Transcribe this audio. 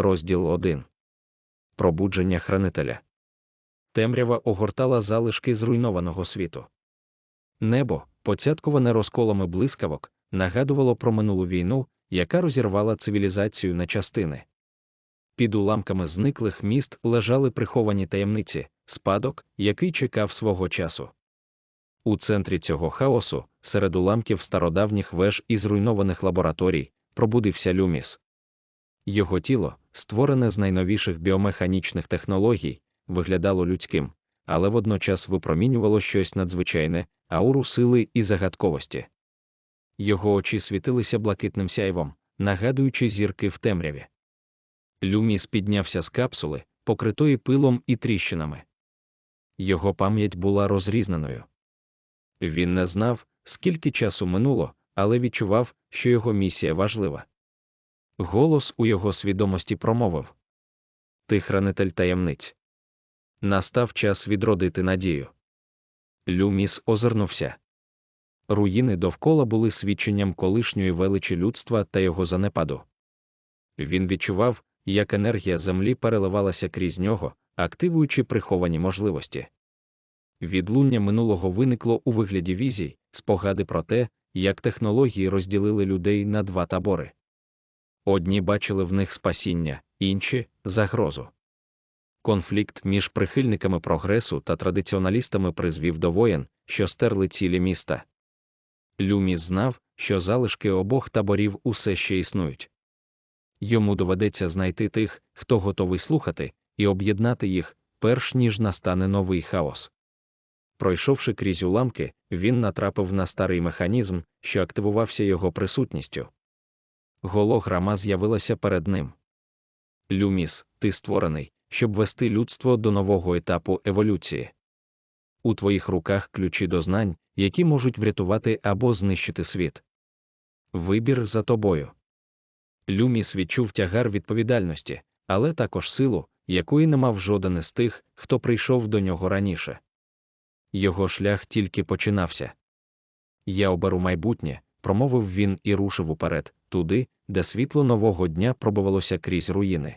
розділ 1. Пробудження хранителя. Темрява огортала залишки зруйнованого світу. Небо, поцятковане розколами блискавок, нагадувало про минулу війну, яка розірвала цивілізацію на частини. Під уламками зниклих міст лежали приховані таємниці, спадок, який чекав свого часу. У центрі цього хаосу, серед уламків стародавніх веж і зруйнованих лабораторій, пробудився люміс. Його тіло, створене з найновіших біомеханічних технологій, виглядало людським, але водночас випромінювало щось надзвичайне, ауру сили і загадковості. Його очі світилися блакитним сяйвом, нагадуючи зірки в темряві. Люміс піднявся з капсули, покритої пилом і тріщинами. Його пам'ять була розрізненою. Він не знав, скільки часу минуло, але відчував, що його місія важлива. Голос у його свідомості промовив Ти хранитель таємниць. Настав час відродити надію. Люміс озирнувся. Руїни довкола були свідченням колишньої величі людства та його занепаду. Він відчував, як енергія землі переливалася крізь нього, активуючи приховані можливості. Відлуння минулого виникло у вигляді візій, спогади про те, як технології розділили людей на два табори. Одні бачили в них спасіння, інші загрозу. Конфлікт між прихильниками прогресу та традиціоналістами призвів до воєн, що стерли цілі міста. Люміс знав, що залишки обох таборів усе ще існують. Йому доведеться знайти тих, хто готовий слухати, і об'єднати їх, перш ніж настане новий хаос. Пройшовши крізь уламки, він натрапив на старий механізм, що активувався його присутністю. Голограма з'явилася перед ним. Люміс, ти створений, щоб вести людство до нового етапу еволюції. У твоїх руках ключі до знань, які можуть врятувати або знищити світ. Вибір за тобою. Люміс відчув тягар відповідальності, але також силу, якої не мав жоден із тих, хто прийшов до нього раніше. Його шлях тільки починався. Я оберу майбутнє, промовив він і рушив уперед, туди, де світло нового дня пробувалося крізь руїни.